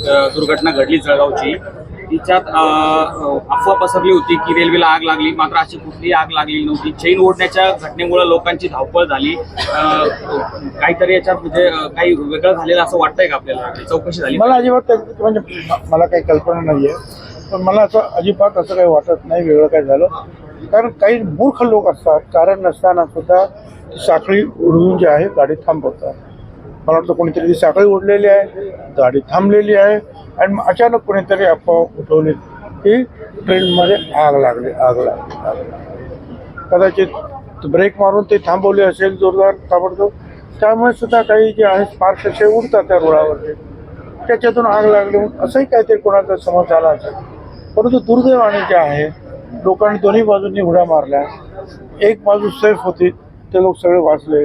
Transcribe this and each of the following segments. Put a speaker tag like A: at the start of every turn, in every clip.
A: दुर्घटना घडली जळगावची. तिच्यात अफवा पसरली होती की रेल्वेला आग लागली. मात्र अशी कुठलीही आग लागली नव्हती. चैन ओढण्याच्या घटनेमुळे लोकांची धावपळ झाली. काहीतरी याच्यात म्हणजे काही वेगळं झालेलं असं वाटतंय का आपल्याला? चौकशी झाली?
B: मला अजिबात म्हणजे मला काही कल्पना नाहीये. पण मला असं अजिबात असं काही वाटत नाही वेगळं काय झालं. कारण काही मूर्ख लोक असतात. कारण नसताना सुद्धा साखळी उडवून जे आहे गाडी थांबवतात. मला वाटतं कोणीतरी ती साखळी उडलेली आहे गाडी थांबलेली आहे आणि मग अचानक कोणीतरी अफवा उठवली की ट्रेनमध्ये आग लागली आग लागली. आग कदाचित ब्रेक मारून ते थांबवले असेल जोरदार ताबडतोब. त्यामुळे सुद्धा काही जे आहे स्पार्क असे उडतात त्या रुळावरती. त्याच्यातून आग लागली म्हणून असंही काहीतरी कोणाचा समज झाला असेल. परंतु दुर्दैवाने जे आहे लोकांनी दोन्ही बाजूंनी उड्या मारल्या. एक बाजू सेफ होती ते लोक सगळे वाचले.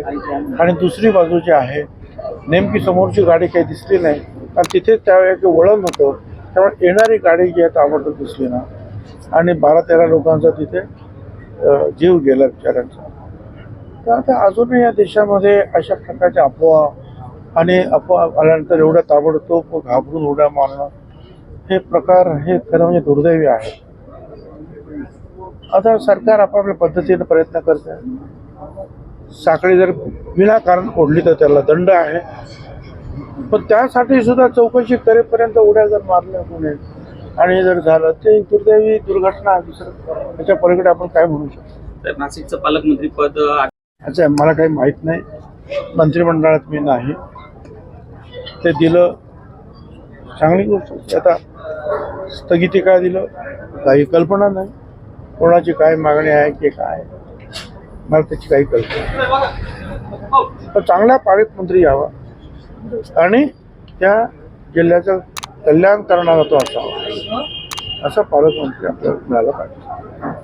B: आणि दुसरी बाजू जी आहे नेमकी समोरची गाडी काही दिसली नाही. कारण तिथे त्यावेळेला वळण होतं. त्यामुळे येणारी गाडी जी आहे ताबडतोब दिसली ना. आणि बारा तेरा लोकांचा तिथे जीव गेला बिचाऱ्यांचा. तर आता अजूनही या देशामध्ये अशा प्रकारच्या अफवा आणि अफवा आल्यानंतर एवढ्या ताबडतोब घाबरून उड्या मारणं हे प्रकार हे खरं म्हणजे दुर्दैवी आहे. आता सरकार आपापल्या पद्धतीने प्रयत्न करते आहे साखळी जर विनाकारण ओढली तर त्याला दंड आहे. पण त्यासाठी सुद्धा चौकशी करेपर्यंत उड्या जर मारल्या कोणी आणि जर झालं ते दुर्दैवी दुर्घटना आहे दुसरं. त्याच्या पलीकडे आपण काय म्हणू शकतो?
A: तर नाशिकचं पालकमंत्री पद
B: अच्छा मला काही माहीत नाही. मंत्रिमंडळात मी नाही. ते दिलं. चांगली गोष्ट. आता स्थगिती काय दिलं? काही कल्पना नाही. कोणाची काय मागणी आहे की काय? मला त्याची काही कल्पना नाही. तर चांगला पालकमंत्री यावा. आणि त्या जिल्ह्याचं कल्याण करणारा तो असावा. असा पालकमंत्री आपल्याला मिळाला पाहिजे.